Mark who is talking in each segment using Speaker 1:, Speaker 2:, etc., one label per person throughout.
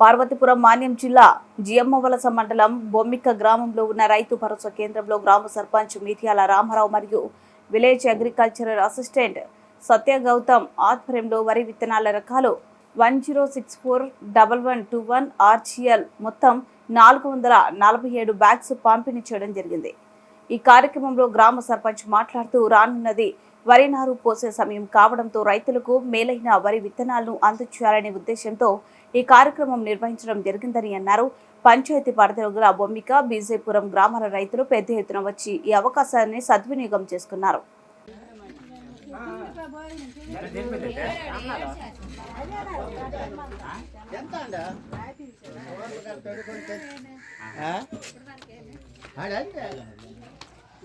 Speaker 1: పార్వతీపురం మాన్యం జిల్లా జియమ్మవలస మండలం బొమ్మిక్క గ్రామంలో ఉన్న రైతు భరోసా కేంద్రంలో గ్రామ సర్పంచ్ మీథియాల రామారావు మరియు village agricultural assistant Satya Gautam ఆధ్వర్యంలో వరి విత్తనాల రకాలు one zero six four double one two one ఆర్చిఎల్ మొత్తం నాలుగు వందల నలభై ఏడు బ్యాగ్స్ పంపిణీ చేయడం జరిగింది. ఈ కార్యక్రమంలో గ్రామ సర్పంచ్ మాట్లాడుతూ రానున్నది వరి నారు పోసే సమయం కావడంతో రైతులకు మేలైన వరి విత్తనాలను అందచేయాలనే ఉద్దేశంతో ఈ కార్యక్రమం నిర్వహించడం జరిగిందని అన్నారు. పంచాయతీ పరిధిలో గల బొమ్మిక బీజేపురం గ్రామాల రైతులు పెద్ద ఎత్తున వచ్చి ఈ అవకాశాన్ని సద్వినియోగం చేసుకున్నారు.
Speaker 2: ఎంత అండి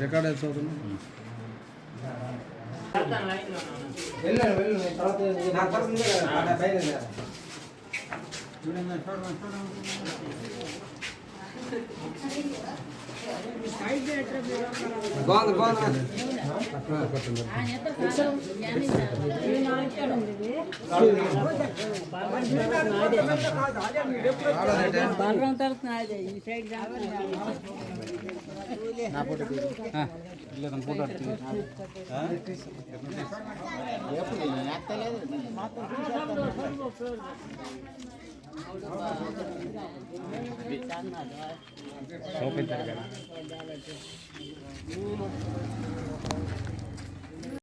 Speaker 3: రికార్డ్ అయితే చదువుతున్నా బాగుంది బాగుంది
Speaker 4: లేదని ఫోటో
Speaker 2: ఎప్పుడు నేను ఎత్తలేదు.
Speaker 4: చూపించారు కదా